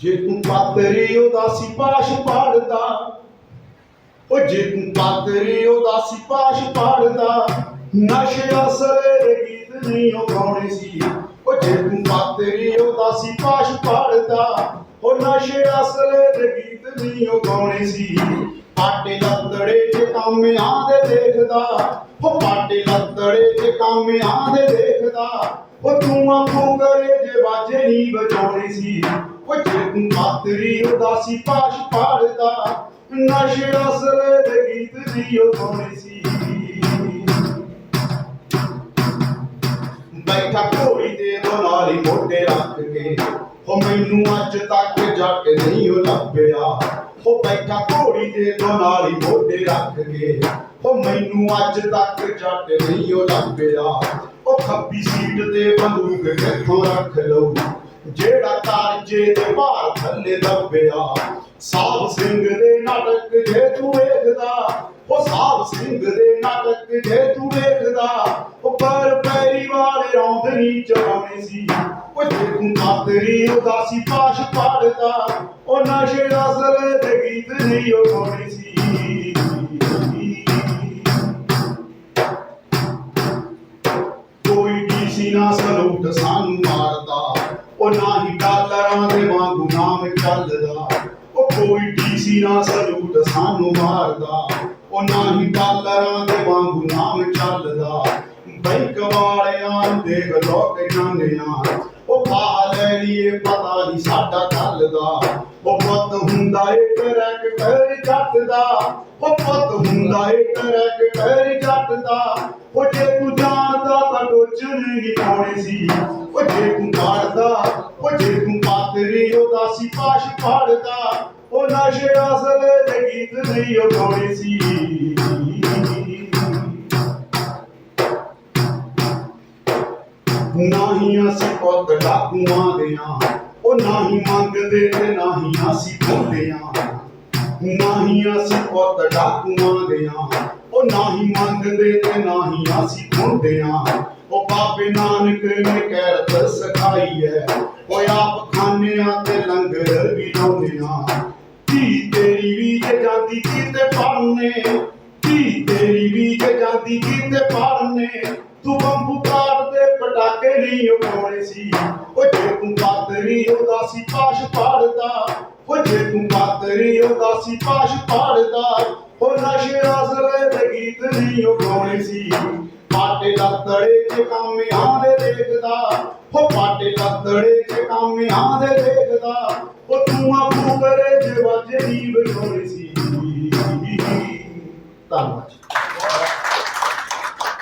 ਜੇ ਤੂੰ ਪਾਤਰੀ ਉਦਾਸੀ ਪਾਸ਼ ਪਾੜਦਾ ਉਹ ਜੇ ਤੂੰ ਪਾਤਰੀ ਉਦਾਸੀ ਪਾਸ਼ ਪਾੜਦਾ, ਨਸ਼ੇ ਅਸਲੇ ਦੇ ਗੀਤ ਨਹੀਂ ਉਹ ਗਾਉਣੇ ਸੀ। ਉਹ ਜੇ ਤੂੰ ਪਾਤਰੀ ਉਦਾਸੀ ਪਾਸ਼ ਪਾੜਦਾ ਉਹ ਨਸ਼ੇ ਅਸਲੇ ਗੀਤ ਨਹੀਂ ਉਹ ਗਾਉਣੇ ਸੀ। ਪਾਟੇ ਲੱਤੜੇ ਤੇ ਕਾਮਿਆਂ ਆਂਦੇ ਦੇਖਦਾ ਉਹ ਪਾਟੇ ਲੱਤੜੇ ਤੇ ਕਾਮਿਆਂ ਆਂਦੇ ਦੇਖਦਾ ਉਹ ਤੂੰ ਆਪੂ ਕਰੇ ਜੇ ਬਾਜੇ ਨਹੀਂ ਵਜਾਉਣੇ ਸੀ। ਉਹ ਜੇ ਤੂੰ ਉਦਾਸੀ ਪਾਸ਼ ਪਾੜਦਾ, ਨਸ਼ੇ ਅਸਲੇ ਦੇ ਗੀਤ ਦੀ ਉਹ ਗਾਉਣੇ ਸੀ। ਬੈਠਾ ਘੋੜੀ ਦੇ ਦੋ ਨਾਲ ਰੱਖ ਕੇ, ਉਹ ਮੈਨੂੰ ਅੱਜ ਤੱਕ ਜੱਟ ਨਹੀਂ ਉਹ ਲੱਭਿਆ। ਉਹ ਬੈਠਾ ਘੋੜੀ ਦੇ ਨਾਲ ਹੀ ਮੋਢੇ ਰੱਖ ਕੇ। ਉਹ ਮੈਨੂੰ ਅੱਜ ਤੱਕ ਜੱਟ ਨਹੀਂ, ਉਹ ਲੱਭਿਆ। ਉਹ ਖੱਬੀ ਸੀਟ ਤੇ ਬੰਦੂਕ ਕਿੱਥੋਂ ਰੱਖ ਲਊ? ਜਿਹੜਾ ਕਾਰਜੇ ਦੇ ਭਾਰ ਥੱਲੇ ਦੱਬਿਆ। ਸਾਧ ਸਿੰਘ ਦੇ ਨਾਟਕ ਜੇ ਤੂੰ ਵੇਖਦਾ, ਉਹ ਸਾਧ ਸਿੰਘ ਦੇ ਨਾਟਕ ਜੇ ਤੂੰ ਵੇਖਦਾ। ਪਰ ਪੈਰੀ ਵਾਲੇ ਰੌਂਦ ਨਹੀਂ ਸੀ। ਉਹ ਤੂੰ ਕਾਤਰੀ ਉਦਾਸੀ ਪਾਸ਼ ਪਾੜਦਾ। ਉਹ ਨਸ਼ੇ ਦਾ ਸਲੇ ਦੇ ਗੀਤ ਨਹੀਂ ਉਹ ਗਾਉਣੇ ਸੀ। ਕੋਈ ਡੀਸੀ ਨਾ ਸਲੂਟ ਸਾਨੂੰ ਮਾਰਦਾ। ਉਹ ਨਾ ਹੀ ਡਾਲਰਾਂ ਦੇ ਵਾਂਗੂ ਨਾਮ ਚੱਲਦਾ। ਉਹ ਕੋਈ ਡੀਸੀ ਨਾ ਸਲੂਟ ਸਾਨੂੰ ਮਾਰਦਾ। ਉਹ ਨਾ ਹੀ ਡਾਲਰਾਂ ਵਾਲਿਆਂ ਦੇਖ ਲੋਕ ਜਾਂਦਿਆਂ ਉਹ ਪਾ ਲੈ ਪਤਾ ਨਹੀਂ ਸਾਡਾ ਕੱਲ ਦਾ। ਉਹ ਪੁੱਤ ਹੁੰਦਾ ਏ ਟਰੈਕਟਰ ਜੱਟ ਦਾ ਉਹ ਪੁੱਤ ਹੁੰਦਾ ਏ ਟਰੈਕਟਰ ਜੱਟ ਦਾ ਉਹ ਜੇ ਤੂੰ ਜਾਣਦਾ ਤਾਂ ਟੋਚ ਨਹੀਂ ਪਾਉਣੇ ਸੀ। ਉਹ ਜੇ ਤੂੰ ਕਾੜਦਾ ਉਹ ਜੇ ਤੂੰ ਪਾਤਰੀ ਉਦਾਸੀ ਪਾਸ਼ ਪਾੜਦਾ। ਉਹ ਨਸ਼ੇ ਅਸਲੇ ਦੇ ਗੀਤ ਨਹੀਂ ਉਹ ਗਾਉਣੇ ਸੀ। ਨਾਹੀ ਅਸੀਂ ਪੁੱਤ ਡਾਕੂਆਂ ਦਿਆਂ। ਉਹ ਨਾਹੀ ਮੰਗਦੇ ਤੇ ਨਾਹੀ ਅਸੀਂ ਭੁੱਲਿਆਂ ਨਾਹੀ ਅਸੀਂ ਪੁੱਤ ਡਾਕੂਆਂ ਦਿਆਂ। ਉਹ ਨਾਹੀ ਮੰਗਦੇ ਤੇ ਨਾਹੀ ਅਸੀਂ ਭੁੱਲਿਆਂ ਉਹ ਬਾਬੇ ਨਾਨਕ ਨੇ ਕਹਿਰਤ ਸਿਖਾਈ ਹੈ ਉਹ ਆਪ ਖਾਨਿਆਂ ਤੇ ਲੰਗਰ ਵੀ ਲਾਉਂਦਿਆਂ। ਧੀ ਤੇਰੀ ਵੀ ਜੇ ਜਾਂਦੀ ਕਿਤੇ ਪੜਨੇ ਧੀ ਤੇਰੀ ਵੀ ਜੇ ਜਾਂਦੀ ਕਿਤੇ ਪੜਨੇ ਤੂੰ ਬੰਬੂ ਪਟਾਕੇ ਨਹੀਂ ਉਡਾਉਣੇ ਸੀ, ਉਹ ਜੇ ਤੂੰ ਪਾਤਰੀ ਉਦਾਸੀ ਪਾਸ਼ ਪਾੜਦਾ। ਉਹ ਜੇ ਤੂੰ ਪਾਤਰੀ ਉਦਾਸੀ ਪਾਸ਼ ਪਾੜਦਾ। ਉਹ ਨਸ਼ੇ ਅਸਲੇ ਦੇ ਗੀਤ ਨਹੀਂ ਉਡਾਉਣੇ ਸੀ। ਪਾਟੇ ਲੱਤੜੇ ਚ ਕੰਮ ਆਂਦੇ ਦੇਖਦਾ। ਉਹ ਪਾਟੇ ਲੱਤੜੇ ਚ ਕੰਮ ਆਂਦੇ ਦੇਖਦਾ। ਉਹ ਤੂੰ ਆਪੂ ਕਰੇ ਜੇ ਵਾਜੇ ਨਹੀਂ ਵਜਾਉਣੇ ਸੀ।